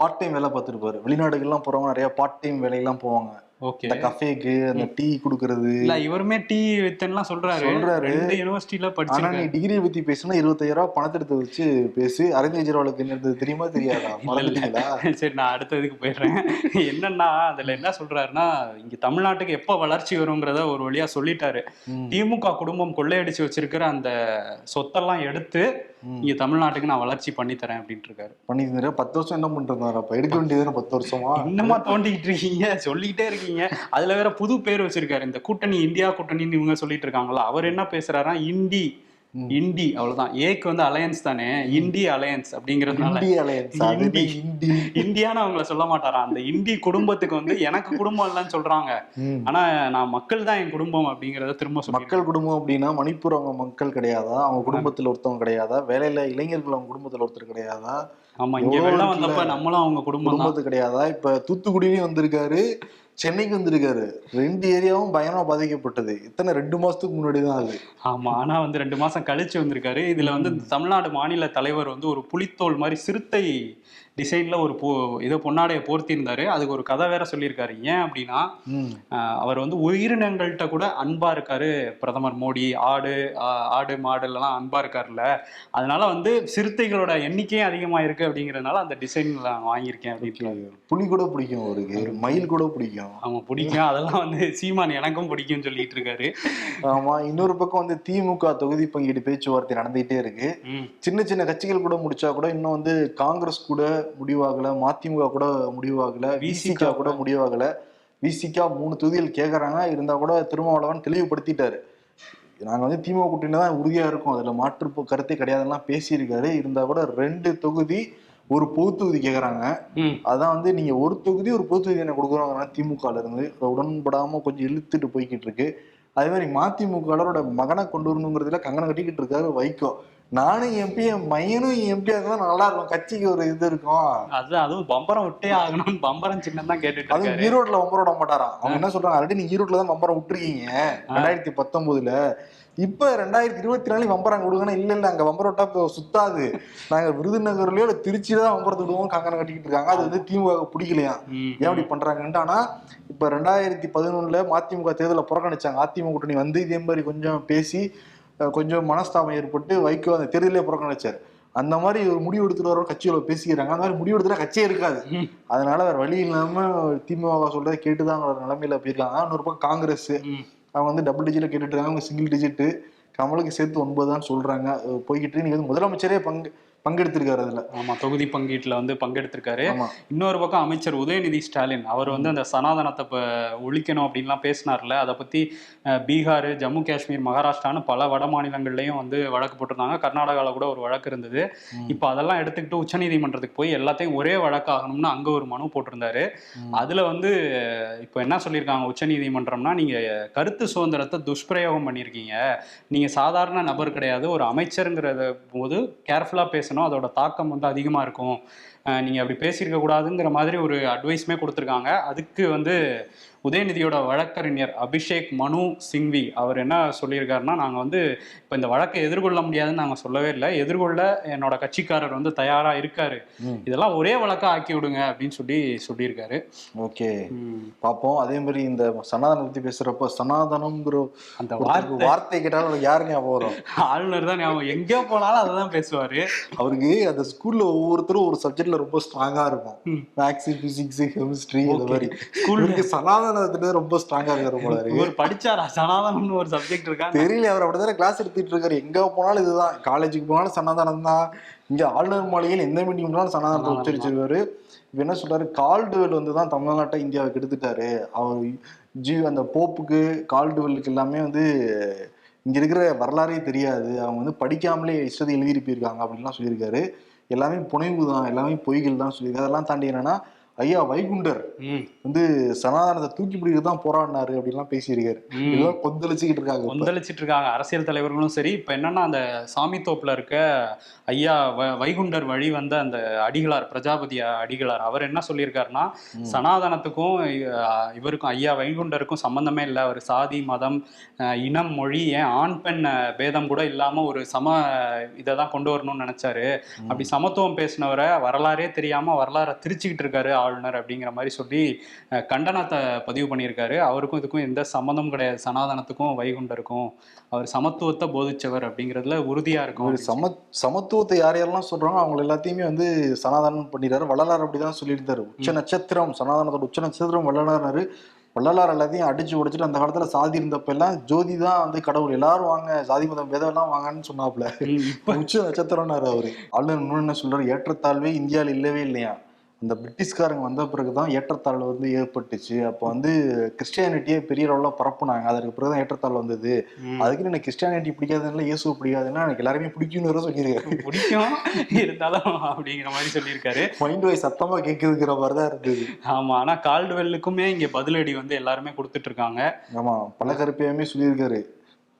பார்ட் டைம் வேலை பார்த்துருப்பாரு. வெளிநாடுகள்லாம் போறவங்க நிறைய பார்ட் டைம் வேலையெல்லாம் போவாங்க. இந்த கஃபேக்கு அந்த டீ குடுக்கறது. இல்ல இவருமே டீ வித்தன்லாம் சொல்றாரு. சொல்றாரு. ரெண்டு யூனிவர்சிட்டில ஆனா நீ டிகிரி பத்தி பேசினா இருபத்தாயிரம் ரூபாய் பணத்தை எடுத்து வச்சு பேசு. அரவிந்த் கெஜ்ரிவாலுக்கு இருந்தது தெரியுமா தெரியாதா? மறந்துட்டீங்களா? சரி நான் அடுத்த இதுக்கு போயிடுறேன். என்னன்னா அதுல என்ன சொல்றாருன்னா இங்க தமிழ்நாட்டுக்கு எப்ப வளர்ச்சி வருங்கிறத ஒரு வழியா சொல்லிட்டாரு. திமுக குடும்பம் கொள்ளையடிச்சு வச்சிருக்கிற அந்த சொத்தெல்லாம் எடுத்து. இங்க தமிழ்நாட்டுக்கு நான் வளர்ச்சி பண்ணி தரேன் அப்படின்ட்டு இருக்காரு. பண்ணி இருந்தாரு பத்து வருஷம் என்ன பண்றாரு அப்ப? எடுக்க வேண்டியது பத்து வருஷமா? இன்னமா தோண்டிக்கிட்டு இருக்கீங்க? சொல்லிக்கிட்டே இருக்கீங்க. அதுல வேற புது பேர் வச்சிருக்காரு. இந்த கூட்டணி இந்தியா கூட்டணின்னு இவங்க சொல்லிட்டு இருக்காங்களா? அவர் என்ன பேசுறாருன்னா இண்டி ம். இண்டி அவ்வளவுதான். ஏக்கு வந்து அலையன்ஸ் தானே? இண்டி அலையன்ஸ் அப்படிங்கறதுனால. இந்தி. இந்தி. இந்தியான்னு அவங்கள சொல்ல மாட்டாராம் அந்த இந்தி குடும்பத்துக்கு வந்து எனக்கு குடும்பம் இல்லைன்னு சொல்றாங்க. ஆனா நான் மக்கள் தான் என் குடும்பம் அப்படிங்கறத திரும்ப மக்கள் குடும்பம் அப்படின்னா மணிப்பூர் அவங்க மக்கள் கிடையாதா? அவங்க குடும்பத்துல ஒருத்தவங்க கிடையாதா? வேலையில இளைஞர்கள் அவங்க குடும்பத்துல ஒருத்தர் கிடையாதா? ஆமா இங்க வெள்ளம்? வந்தப்ப நம்மளும் அவங்க குடும்பம் குடும்பத்து கிடையாதா? இப்ப தூத்துக்குடியிலயும் வந்திருக்காரு. சென்னைக்கு வந்திருக்காரு. ரெண்டு ஏரியாவும் பயங்கரமா பாதிக்கப்பட்டது. இத்தனை ரெண்டு மாசத்துக்கு முன்னாடி தான் அது. ஆமா ஆனா வந்து ரெண்டு மாசம் கழிச்சு வந்திருக்காரு. இதுல வந்து தமிழ்நாடு மாநில தலைவர் வந்து ஒரு புலித்தோல் மாதிரி சிறுத்தை டிசைன்ல ஒரு பொ இதை பொன்னாடைய போர்த்தியிருந்தாரு அதுக்கு ஒரு கதை வேற சொல்லியிருக்காரு. ஏன் அப்படின்னா அவர் வந்து உயிரினங்கள்கிட்ட கூட அன்பா இருக்காரு. பிரதமர் மோடி ஆடு ஆடு மாடு எல்லாம் அன்பா இருக்காருல்ல. அதனால வந்து சிறுத்தைகளோட எண்ணிக்கையும் அதிகமா இருக்கு அப்படிங்கறதுனால அந்த டிசைன் நான் வாங்கியிருக்கேன் அப்படின்னு புலி கூட பிடிக்கும் அவருக்கு. மயில் கூட பிடிக்கும். ஆமா பிடிக்கும். அதெல்லாம் வந்து சீமான் எனக்கும் பிடிக்கும்னு சொல்லிட்டு இருக்காரு ஆமா இன்னொரு பக்கம் வந்து திமுக தொகுதி பங்கீடு பேச்சுவார்த்தை நடந்துகிட்டே இருக்கு. சின்ன சின்ன கட்சிகள் கூட முடிச்சா கூட இன்னும் வந்து காங்கிரஸ் கூட முடிவாகல மதிமுக கூட முடிவாகல விசிகா கூட முடிவாகல. விசிகா மூணு தொகுதிகள் கேக்குறாங்க இருந்தா கூட திருமாவளவன் தெளிவுபடுத்திட்டாரு. நாங்க வந்து திமுக கூட்டணியில தான் உறுதியா இருக்கோம். அதுல மாற்று கருத்தே கிடையாதுலாம் பேசியிருக்காரு. இருந்தா கூட ரெண்டு தொகுதி ஒரு பொது தொகுதி கேக்குறாங்க. ம். அதான் வந்து நீங்க ஒரு தொகுதி ஒரு பொது தொகுதி என்ன கொடுக்குறோங்க திமுகல இருந்து. அதை உடன்படாம கொஞ்சம் இழுத்துட்டு போய்கிட்டு இருக்கு. அதே மாதிரி மதிமுகவோட மகனை கொண்டு வரணுங்கிறதுல கங்கணம் கட்டிக்கிட்டு இருக்காரு வைகோ. நானும் எம்பி என் மையனும் எம்பியா இருந்தா நல்லா இருக்கும். கட்சிக்கு ஒரு இது இருக்கும். அது அதுவும் பம்பரம் விட்டே ஆகணும்னு பம்பரம் சின்னம் தான் கேட்டுட்டு இருக்காரு. ஈரோட்ல பம்பரம் விட மாட்டாராம். அவங்க என்ன சொல்றாங்க? ஆல்ரெடி நீங்க ஈரோட்ல தான் பம்பரம் விட்டுருக்கீங்க. ரெண்டாயிரத்தி பத்தொன்பதுல இப்ப ரெண்டாயிரத்தி இருபத்தி நாலு வம்பரம் கொடுங்கன்னா இல்ல இல்ல. அங்க வம்பரம் விட்டா இப்போ சுத்தாது. நாங்க விருதுநகர்லயோ இல்ல திருச்சியில தான் வம்பரத்தை விடுவோம் கங்கணம் கட்டிக்கிட்டு இருக்காங்க. அது வந்து திமுக பிடிக்கலையா ஏன் அப்படி பண்றாங்கன்ட்டு ஆனா இப்ப ரெண்டாயிரத்தி பதினொன்னுல மதிமுக தேர்தலை புறக்கணிச்சாங்க. அதிமுக கூட்டணி வந்து இதே மாதிரி கொஞ்சம் பேசி கொஞ்சம் மனஸ்தாபம் ஏற்பட்டு வைகோ அந்த தேர்தலே புறக்கணிச்சார் அந்த மாதிரி ஒரு முடிவு எடுத்துட்டு வர கட்சியோட பேசிக்கிறாங்க அந்த மாதிரி முடிவு எடுத்துட்டா கட்சியே இருக்காது. அதனால வேற வழி இல்லாம திமுக சொல்றதை கேட்டுதான் நிலைமையில போயிருக்காங்க இன்னொரு பக்கம் காங்கிரஸ். அவங்க வந்து டபுள் டிஜிட்ல கேட்டுட்டு இருக்காங்க அவங்க சிங்கிள் டிஜிட் கமலுக்கு சேர்த்து ஒன்பது தான் சொல்றாங்க போய்கிட்டு. நீங்க வந்து முதலமைச்சரே பங்கு பங்கெடுத்திருக்காரு அதுல. ஆமா தொகுதி பங்கீட்டுல வந்து பங்கெடுத்திருக்காரு. இன்னொரு பக்கம் அமைச்சர் உதயநிதி ஸ்டாலின். அவர் வந்து அந்த சனாதனத்தை ஒழிக்கணும் அப்படின்லாம் பேசினார்ல. அதை பத்தி பீகார் ஜம்மு காஷ்மீர் மகாராஷ்டிரான்னு பல வட மாநிலங்கள்லயும் வந்து வழக்கு போட்டிருந்தாங்க. கர்நாடகால கூட ஒரு வழக்கு இருந்தது. இப்போ அதெல்லாம் எடுத்துக்கிட்டு உச்சநீதிமன்றத்துக்கு போய் எல்லாத்தையும் ஒரே வழக்காகணும்னு அங்க ஒரு மனு போட்டிருந்தாரு. அதுல வந்து இப்போ என்ன சொல்லியிருக்காங்க உச்சநீதிமன்றம்னா நீங்க கருத்து சுதந்திரத்தை துஷ்பிரயோகம் பண்ணியிருக்கீங்க. நீங்க சாதாரண நபர் கிடையாது. ஒரு அமைச்சருங்கிறத போது கேர்ஃபுல்லா பேசணும் அதோட தாக்கம் வந்து அதிகமாக இருக்கும். அஹ் நீங்க அப்படி பேசியிருக்க கூடாதுங்கிற மாதிரி ஒரு அட்வைஸுமே கொடுத்துருக்காங்க. அதுக்கு வந்து உதயநிதியோட வழக்கறிஞர் அபிஷேக் மனு சிங்வி அவர் என்ன சொல்லியிருக்காருன்னா நாங்கள் வந்து இப்போ இந்த வழக்கை எதிர்கொள்ள முடியாதுன்னு நாங்கள் சொல்லவே இல்லை. எதிர்கொள்ள என்னோட கட்சிக்காரர் வந்து தயாராக இருக்காரு. இதெல்லாம் ஒரே வழக்கா ஆக்கி விடுங்க அப்படின்னு சொல்லி சொல்லியிருக்காரு. ஓகே. பார்ப்போம் அதே மாதிரி இந்த சனாதனம் பத்தி பேசுறப்ப சனாதனம்ங்கிற அந்த வார்த்தை. வார்த்தை கேட்டாலும் யாரு ஞாபகம் வரும்? ஆளுநர் தான் ஞாபகம். எங்கேயோ போனாலும் அதை தான் பேசுவாரு. அவருக்கு அந்த ஸ்கூல்ல ஒவ்வொருத்தரும் ஒரு சப்ஜெக்ட்ல ரொம்ப ஸ்ட்ராங்கா இருக்கும். மேக்ஸ் பிசிக்ஸ் கெமிஸ்ட்ரி இந்த. மாதிரி. ஸ்கூல்ல இவருக்கு சனாதனத்துல ரொம்ப ஸ்ட்ராங்கா இருக்காரு போல இருக்கு. இவர் படிச்சாரா? சனாதனம்னு ஒரு சப்ஜெக்ட் இருக்கா? தெரியல அவர் அப்படிதானே கிளாஸ் எடுத்துட்டு இருக்காரு. எங்க போனாலும் இதுதான். காலேஜுக்கு போனாலும் சனாதனம் தான். இங்க ஆளுநர் மாளிகையில் எந்த மீட்டிங் போனாலும் சனாதனத்தை. உச்சரிச்சிருக்காரு என்ன சொல்றாரு? கால்டுவெல் வந்து தான் தமிழ்நாட்டை இந்தியாவுக்கு எடுத்துட்டாரு. அவர் ஜி அந்த போப்புக்கு கால்டுவெலுக்கு எல்லாமே வந்து இங்க இருக்கிற வரலாறே தெரியாது. அவங்க வந்து படிக்காமலே இஷ்டத்தை எழுதிட்டு போயிருக்காங்க அப்படின்லாம் சொல்லியிருக்காரு. எல்லாமே புனைவு தான் எல்லாமே பொய்கள் தான் சொல்லியிருக்காரு அதெல்லாம் தாண்டி என்னன்னா ஐயா வைகுண்டர் வந்து சனாதனத்தை தூக்கி பிடிக்கிறது தான் போராடினாரு அப்படின்லாம் பேசியிருக்காரு ம். எல்லாம் கொந்தளிச்சுக்கிட்டு இருக்காங்க. கொந்தளிச்சிட்டு இருக்காங்க அரசியல் தலைவர்களும் சரி இப்ப என்னன்னா அந்த சாமி தோப்புல இருக்க ஐயா வ- வைகுண்டர் வழி வந்த அந்த அடிகளார் பிரஜாபதி அடிகளார் அவர் என்ன சொல்லியிருக்காருன்னா. சனாதனத்துக்கும் இவருக்கும் ஐயா வைகுண்டருக்கும் சம்பந்தமே இல்லை. அவர் சாதி மதம் இனம் மொழி ஏன் ஆண் பெண் பேதம் கூட இல்லாம ஒரு சம இதை தான் கொண்டு வரணும்னு நினைச்சாரு. அப்படி சமத்துவம் பேசினவரை வரலாறே தெரியாம வரலாறை திரிச்சுக்கிட்டு இருக்காரு ஆளுநர் அப்படிங்கிற மாதிரி சொல்லி கண்டனத்தை பதிவு பண்ணியிருக்காரு. அவருக்கும் இதுக்கும் எந்த சம்மந்தமும் கிடையாது. சனாதனத்துக்கும் வைகுண்டருக்கும் அவர் சமத்துவத்தை போதிச்சவர் அப்படிங்கிறதுல உறுதியா இருக்கும். சம சமத்துவத்தை யார் யாரெல்லாம் சொல்றாங்க அவங்க எல்லாத்தையுமே வந்து சனாதனம் பண்ணிடுறாரு வள்ளலார் அப்படிதான் சொல்லியிருந்தாரு. உச்ச நட்சத்திரம் சனாதனத்தோட உச்ச நட்சத்திரம் வள்ளலார்னாரு. வள்ளலார் எல்லாத்தையும் அடிச்சு உடைச்சிட்டு அந்த காலத்துல சாதி இருந்தப்ப எல்லாம் ஜோதி தான் வந்து கடவுள். எல்லாரும் வாங்க சாதி மதம் பேதம் எல்லாம் வாங்கன்னு சொன்னாப்ல உச்ச நட்சத்திரம்னாரு அவரு. ஆளுநர் இன்னொன்னு என்ன சொல்றாரு? ஏற்றத்தாழ்வே இந்தியாவில் இல்லவே இல்லையா? அந்த பிரிட்டிஷ்காரங்க வந்த பிறகுதான் ஏற்றத்தாழ்வு வந்து ஏற்பட்டுச்சு. அப்போ வந்து கிறிஸ்டியானிட்டியே பெரிய அளவுல பரப்புனாங்க. அதற்கு பிறகுதான் ஏற்றத்தாழ்வு வந்தது. அதுக்கு எனக்கு கிறிஸ்டியானிட்டி பிடிக்காதுன்னு இயேசு பிடிக்காதுன்னா எனக்கு எல்லாருமே பிடிக்கும்னு சொல்லியிருக்காரு. பிடிக்கும். இருந்தாலும் அப்படிங்கிற மாதிரி சொல்லியிருக்காரு. மைண்ட் வாய்ஸ் சத்தமா கேட்குதுங்கிற மாதிரி தான் இருந்தது. ஆமா. ஆனா கால்டுவெல்லுக்குமே இங்க பதிலடி வந்து எல்லாருமே கொடுத்துட்டு இருக்காங்க. ஆமா. பல கருப்பையுமே சொல்லியிருக்காரு.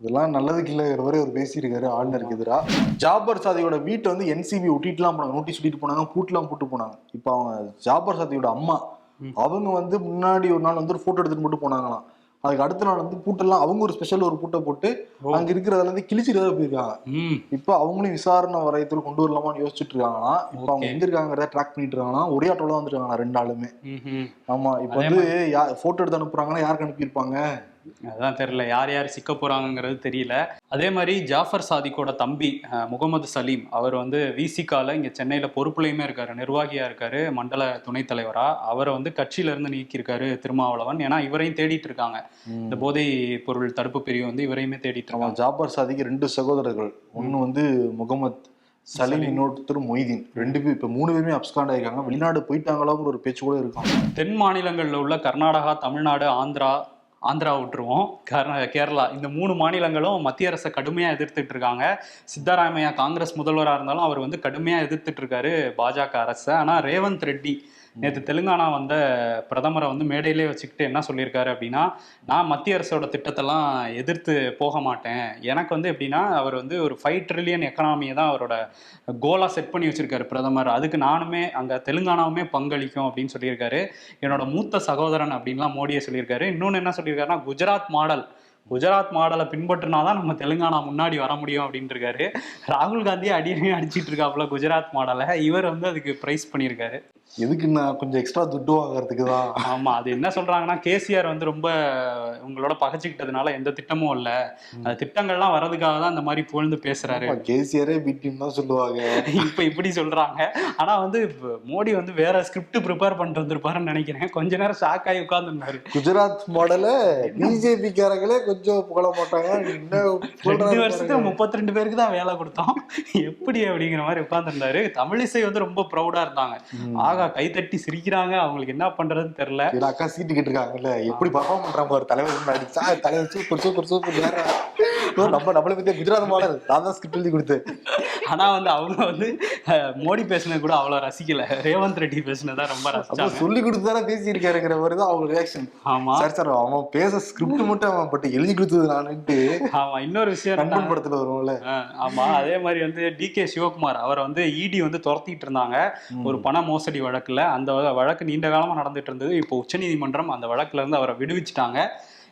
இதெல்லாம் நல்லதுக்கு இல்லைங்கிற மாதிரி அவர் பேசியிருக்காரு ஆளுநருக்கு எதிரா. ஜாபர் சாதியோட வீட்டை வந்து என்சிபி ஒட்டிட்டுலாம் போனாங்க நோட்டீஸ் ஒட்டிட்டு போனாங்க பூட்டுலாம் போட்டு போனாங்க. இப்போ அவங்க ஜாபர் சாதியோட அம்மா. அவங்க வந்து முன்னாடி ஒரு நாள் வந்து ஒரு போட்டோ எடுத்துட்டு போட்டு போனாங்களாம். அதுக்கு அடுத்த நாள் வந்து பூட்டெல்லாம் அவங்க ஒரு ஸ்பெஷல் ஒரு பூட்டை போட்டு. அங்க இருக்கிறதுல இருந்து கிழிச்சிட்டு தான் போயிருக்காங்க. இப்போ அவங்களும் விசாரணை வரையத்தில் கொண்டு வரலாமான்னு யோசிச்சுட்டு இருக்காங்களாம். இப்போ அவங்க. எங்க இருக்காங்கிறத ட்ராக் பண்ணிட்டு இருக்காங்களாம். ஒரே ஆட்டோல வந்துருக்காங்க ரெண்டு ஆளுமே. ஆமா இப்போ வந்து போட்டோ எடுத்து அனுப்புறாங்கன்னா யாருக்கு அனுப்பியிருப்பாங்க? அதான் தெரியல யார் யார் சிக்க போறாங்கங்கிறது தெரியல. அதே மாதிரி ஜாஃபர் சாதிக்கோட தம்பி முகமது சலீம் அவர் வந்து விசிகால இங்க சென்னையில பொறுப்புலையுமே இருக்காரு நிர்வாகியா இருக்காரு மண்டல துணைத் தலைவரா. அவரை வந்து கட்சியில இருந்து நீக்கியிருக்காரு திருமாவளவன். ஏன்னா இவரையும் தேடிட்டு இருக்காங்க. இந்த போதை பொருள் தடுப்பு பிரிவு வந்து இவரையுமே தேடிட்டு இருக்காங்க. ஜாபர் சாதிக்கு ரெண்டு சகோதரர்கள். ஒன்னு வந்து முகமது சலீம். இன்னொருத்தர் மொய்தீன். ரெண்டு பேர் இப்ப மூணு பேருமே அப்ஸ்காண்ட் ஆயிருக்காங்க. வெளிநாடு போயிட்டாங்களோங்கிற ஒரு பேச்சு கூட இருக்கும் தென் மாநிலங்கள்ல உள்ள கர்நாடகா தமிழ்நாடு ஆந்திரா ஆந்திரா விட்டுருவோம். கர்நா- கேரளா இந்த மூணு மாநிலங்களும் மத்திய அரசை கடுமையா எதிர்த்துட்டு இருக்காங்க. சித்தராமையா காங்கிரஸ் முதல்வராக இருந்தாலும் அவர் வந்து கடுமையா எதிர்த்துட்டு இருக்காரு பாஜக அரசை. ஆனா ரேவந்த் ரெட்டி நேற்று தெலுங்கானா வந்த பிரதமரை வந்து மேடையிலே வச்சுக்கிட்டு என்ன சொல்லியிருக்காரு அப்படின்னா நான் மத்திய அரசோட திட்டத்தெல்லாம் எதிர்த்து போக மாட்டேன். எனக்கு வந்து எப்படின்னா அவர் வந்து ஒரு ஃபைவ் ட்ரில்லியன் எக்கனாமியை தான் அவரோட கோலா செட் பண்ணி வச்சிருக்காரு பிரதமர். அதுக்கு நானுமே அங்கே தெலுங்கானாவுமே பங்களிக்கும் அப்படின்னு சொல்லியிருக்காரு. என்னோட மூத்த சகோதரன் அப்படின்லாம் மோடியை சொல்லியிருக்காரு. இன்னொன்று என்ன சொல்லியிருக்காருன்னா குஜராத் மாடல் குஜராத் மாடலை பின்பற்றினாதான் நம்ம தெலுங்கானா முன்னாடி வர முடியும் அப்படின்ட்டு இருக்காரு ராகுல் காந்தி அடியே அடிச்சிட்டு இருக்காப்புல குஜராத் மாடலை. இவர் வந்து அதுக்கு பிரைஸ் பண்ணியிருக்காரு. எதுக்கு நான் கொஞ்சம் எக்ஸ்ட்ரா துட்டு வாங்குறதுக்கு தான்? ஆமா அது என்ன சொல்றாங்கன்னா கேசிஆர் வந்து ரொம்ப உங்களோட பகச்சிக்கிட்டதுனால எந்த திட்டமும் இல்ல. அந்த திட்டங்கள்லாம் வர்றதுக்காக தான் இந்த மாதிரி புகழ்ந்து பேசுறாரு. கேசிஆரே பிடின்னு தான் சொல்லுவாங்க. இப்ப இப்படி சொல்றாங்க. ஆனா வந்து மோடி வந்து வேற ஸ்கிரிப்ட் ப்ரிப்பேர் பண்ணிட்டு வந்திருப்பாருன்னு நினைக்கிறேன். கொஞ்ச நேரம் ஷாக் ஆகி உட்கார்ந்துருந்தாரு. குஜராத் மாடல பிஜேபி காரங்களே கொஞ்சம் புகழ மாட்டாங்க. ரெண்டு பாருங்க. முப்பத்தி ரெண்டு பேருக்கு தான் வேலை கொடுத்தோம். எப்படி அப்படிங்கிற மாதிரி உட்கார்ந்துருந்தாரு. தமிழிசை வந்து ரொம்ப ப்ரௌடா இருந்தாங்க. ஆகா கைத்தட்டி சிரிக்கிறாங்க. அவங்களுக்கு என்ன பண்றதுன்னு தெரியல. அக்கா சீட்டு கேட்டிருக்காங்கல்ல. எப்படி பர்ஃபார்ம் பண்றாங்க? ஒரு தலைவர் சார் தலைவர் சூப்பர் சூப்பர் சூப்பர் நம்ம நம்மளை பத்தி குஜராத் மாடல் நான் தான் ஸ்கிரிப்ட் எழுதி கொடுத்தேன். ஆனா வந்து அவங்க வந்து மோடி பேசினது கூட அவ்வளவு ரசிக்கல. ரேவந்த் ரெட்டி பேசினதா ரொம்ப ரசிச்சாங்க. சொல்லி கொடுத்து தானே பேசியிருக்காருங்கிற மாதிரி தான் அவங்க ரியாக்ஷன் ஆமா. சார் சார் அவன் பேச ஸ்கிரிப்ட் மட்டும் அவன் பட் எழுதி கொடுத்தது நானுட்டு ஆமா இன்னொரு விஷயம் நண்பன் படத்துல வரும்ல. அஹ், ஆமா அதே மாதிரி வந்து டி கே சிவகுமார் அவரை வந்து இடி வந்து துரத்திட்டு இருந்தாங்க. ஒரு பண மோசடி வழக்குல. அந்த வழக்கு நீண்ட காலமா நடந்துட்டு இருந்தது. இப்போ உச்சநீதிமன்றம் அந்த வழக்குல இருந்து அவரை விடுவிச்சிட்டாங்க.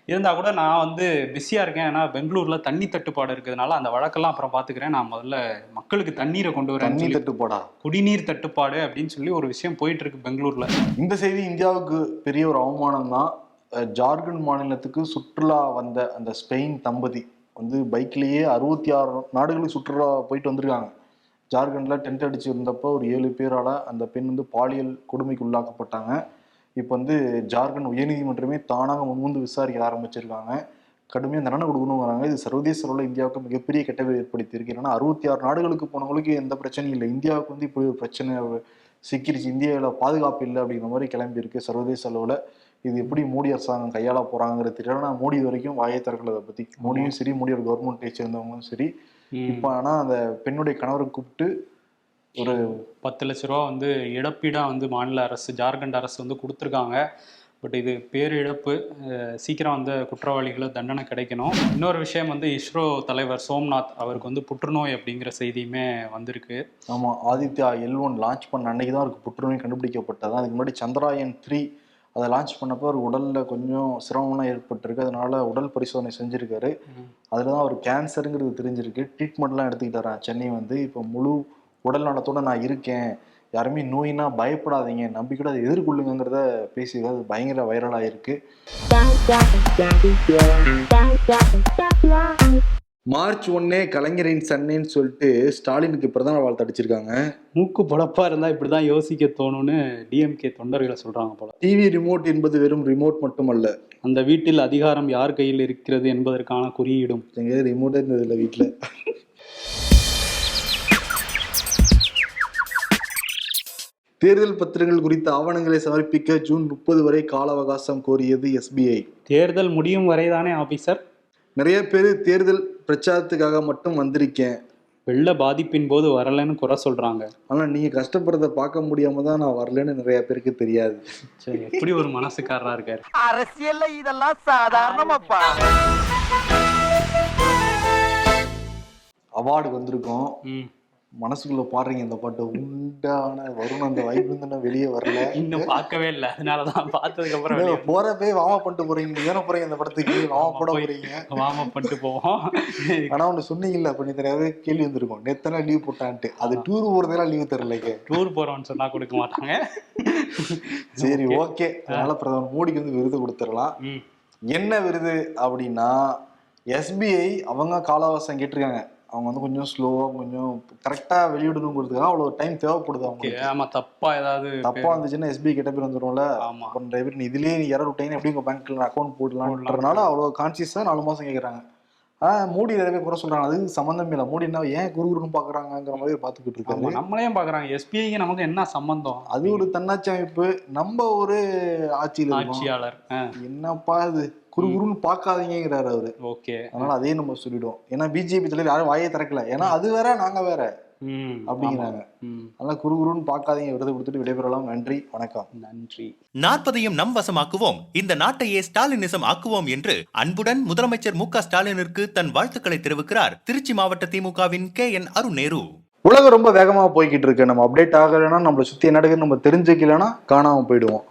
இருந்தா கூட நான் வந்து பிஸியா இருக்கேன். ஏன்னா பெங்களூர்ல தண்ணி தட்டுப்பாடு இருக்கிறதுனால அந்த வழக்கெல்லாம் அப்புறம் பாத்துக்கிறேன் நான் முதல்ல மக்களுக்கு தண்ணீரை கொண்டு வரேன் தண்ணி தட்டுப்பாடா? குடிநீர் தட்டுப்பாடு அப்படின்னு சொல்லி ஒரு விஷயம் போயிட்டு இருக்கு பெங்களூர்ல. இந்த செய்தி இந்தியாவுக்கு பெரிய ஒரு அவமானம் தான் ஜார்க்கண்ட் மாநிலத்துக்கு சுற்றுலா வந்த அந்த ஸ்பெயின் தம்பதி வந்து பைக்லேயே அறுபத்தி ஆறு நாடுகளுக்கு சுற்றுலா போயிட்டு வந்திருக்காங்க. ஜார்க்கண்ட்ல டென்ட் அடிச்சு இருந்தப்போ ஒரு ஏழு பேரால அந்த பெண் வந்து பாலியல் கொடுமைக்கு உள்ளாக்கப்பட்டாங்க. இப்போ வந்து ஜார்க்கண்ட் உயர்நீதிமன்றமே தானாக முன்வந்து விசாரிக்க ஆரம்பிச்சிருக்காங்க. கடுமையாக தண்டனை கொடுக்கணும் வராங்க. இது சர்வதேச அளவில் இந்தியாவுக்கு மிகப்பெரிய கெட்டவை ஏற்படுத்தி இருக்கு ஏன்னா அறுபத்தி ஆறு நாடுகளுக்கு போனவங்களுக்கு எந்த பிரச்சனையும் இல்லை. இந்தியாவுக்கு வந்து இப்படி ஒரு பிரச்சனை சிக்கிருச்சு. இந்தியாவில் பாதுகாப்பு இல்லை அப்படிங்கிற மாதிரி கிளம்பி இருக்கு சர்வதேச அளவில். இது எப்படி மோடி அரசாங்கம் கையாள போறாங்கிறது தெரியல. ஆனால் மோடி வரைக்கும் வாயை திறக்கல அதை பத்தி. மோடியும் சரி மோடியோட கவர்மெண்ட்டை சேர்ந்தவங்களும் சரி. இப்போ ஆனால் அந்த பெண்ணுடைய கணவரை கூப்பிட்டு ஒரு பத்து லட்ச ரூபா வந்து இழப்பீடா வந்து மாநில அரசு ஜார்க்கண்ட் அரசு வந்து கொடுத்துருக்காங்க. பட் இது பேரிழப்பு. சீக்கிரம் வந்து குற்றவாளிகளை தண்டனை கிடைக்கணும். இன்னொரு விஷயம் வந்து இஸ்ரோ தலைவர் சோம்நாத் அவருக்கு வந்து புற்றுநோய் அப்படிங்கிற செய்தியுமே வந்திருக்கு. ஆமா ஆதித்யா எல் ஒன் லான்ச் பண்ண அன்னைக்கு தான் அவருக்கு புற்றுநோய் கண்டுபிடிக்கப்பட்டது. அதுக்கு முன்னாடி சந்திராயன் த்ரீ அதை லான்ச் பண்ணப்போ அவர் உடல்ல கொஞ்சம் சிரமம்லாம் ஏற்பட்டிருக்கு. அதனால உடல் பரிசோதனை செஞ்சிருக்காரு. அதில் தான் அவர் கேன்சருங்கிறது தெரிஞ்சிருக்கு. ட்ரீட்மெண்ட்லாம் எடுத்துக்கிட்டாராம். சென்னை வந்து இப்போ முழு உடல் நலத்தோட நான் இருக்கேன். யாருமே நோயினா பயப்படாதீங்க. நம்பிக்கையோட அதை எதிர்கொள்ளுங்கிறத பேசி அது பயங்கர வைரலாக இருக்கு மார்ச் ஒன்னே கலைஞரின் சன்னேன்னு சொல்லிட்டு ஸ்டாலினுக்கு பிரதம வாழ்த்து அடிச்சிருக்காங்க. மூக்கு பொழப்பா இருந்தா இப்படிதான் யோசிக்க தோணும்னு டிஎம்கே தொண்டர்களை சொல்றாங்க போல. டிவி ரிமோட் என்பது வெறும் ரிமோட் மட்டுமல்ல. அந்த வீட்டில் அதிகாரம் யார் கையில் இருக்கிறது என்பதற்கான குறியீடும். எங்க ரிமோட்டே இருந்ததில்ல வீட்டில் தேர்தல் பத்திரங்கள் குறித்த ஆவணங்களை சமர்ப்பிக்க ஜூன் முப்பது வரை கால அவகாசம் கோரியது எஸ்பிஐ. தேர்தல் முடியும் வரைதானே ஆபீசர்? நிறைய பேர் தேர்தல் பிரச்சாரத்துக்காக மட்டும் வந்திருக்கேன். வெள்ள பாதிப்பின் போது வரலன்னு குறை சொல்றாங்க. ஆனா நீங்க கஷ்டப்படுறத பார்க்க முடியாம தான் நான் வரலன்னு நிறைய பேருக்கு தெரியாது. சரி எப்படி ஒரு மனசுக்காரரா இருக்காரு? அரசியல்ல இதெல்லாம் சாதாரணமாப்பா. அவார்டு வந்திருக்கோம். ம். மனசுக்குள்ள பாடுறீங்க இந்த பாட்டு உண்டான வரும் அந்த வைப்பு தானே வெளியே வரல. இன்னும் பார்க்கவே இல்லை. அதனாலதான் பார்த்ததுக்கு அப்புறம் போறப்பே வாமா பண்ணிட்டு போறீங்க. நீ தானே போறீங்க இந்த படத்துக்கு? வாமா போட போறீங்க. வாம பண்ணிட்டு போவோம். ஆனா ஒண்ணு சொன்னீங்கல்ல நீ நிறையவே கேள்வி வந்திருக்கும். நேத்தனா லீவ் போட்டான்ட்டு. அது டூர் போறதெல்லாம் லீவ் தரலைங்க டூர் போறோம்னு சொன்னா கொடுக்க மாட்டாங்க. சரி ஓகே அதனால பிரதமர் மோடிக்கு வந்து விருது கொடுத்துடலாம். என்ன விருது அப்படின்னா எஸ்பிஐ அவங்க காலாவசம் கேட்டிருக்காங்க. அவங்க வந்து கொஞ்சம் ஸ்லோவா கொஞ்சம் கரெக்டா வெளியிடணுங்கிறதுக்காக அவ்வளவு டைம் தேவைப்படுது ஓகே. அவங்களுக்கு. ஆமா தப்பா ஏதாவது தப்பா இருந்துச்சுன்னா எஸ்பிஐ கிட்ட பேர் வந்துடும்ல ஆமா. அப்புறம் நிறைய பேர் நீ இதுலயே நீ விட்டீங்கன்னா எப்படி உங்க பேங்க்ல அக்கௌண்ட் போடலாம்ன்றதுனால அவ்வளவு கான்சியஸா நாலு மாசம் கேக்குறாங்க. ஆஹ் மோடி நிறைய குறை சொல்றாங்க. அது சம்பந்தம் இல்லை. மோடி என்ன ஏன் குறுகுறுன்னு பாக்குறாங்கிற மாதிரி பார்த்துக்கிட்டு இருக்காரு. நம்மளையும் பாக்குறாங்க. எஸ்பிஐக்கு நமக்கு என்ன சம்பந்தம்? அது ஒரு தன்னாட்சி அமைப்பு நம்ம ஒரு ஆட்சியில ஆட்சியாளர். என்னப்பா இது? குறுகுறுன்னு பார்க்காதீங்கிறாரு அவரு. ஓகே. அதனால அதையும் நம்ம சொல்லிடுவோம். ஏன்னா பிஜேபி தலைவர் யாரும் வாயே திறக்கல. ஏன்னா அது வேற நாங்க வேற. அப்படிங்கிறாங்க. ம். அதனால குறுகுறுன்னு பார்க்காதீங்க. விருது கொடுத்துட்டு விடைபெறலாம். நன்றி வணக்கம். நன்றி. நாற்பதையும் நம் வசமாக்குவோம். இந்த நாட்டையே ஸ்டாலினிசம் ஆக்குவோம் என்று அன்புடன் முதலமைச்சர் மு க ஸ்டாலினிற்கு தன் வாழ்த்துக்களை தெரிவிக்கிறார். திருச்சி மாவட்ட திமுகவின் கே என் அருண் நேரு உலகம் ரொம்ப வேகமா போய்கிட்டு இருக்கு. நம்ம அப்டேட் ஆகலைன்னா நம்மளை சுத்தி என்ன நம்ம தெரிஞ்சுக்கலைன்னா காணாம போயிடுவோம்.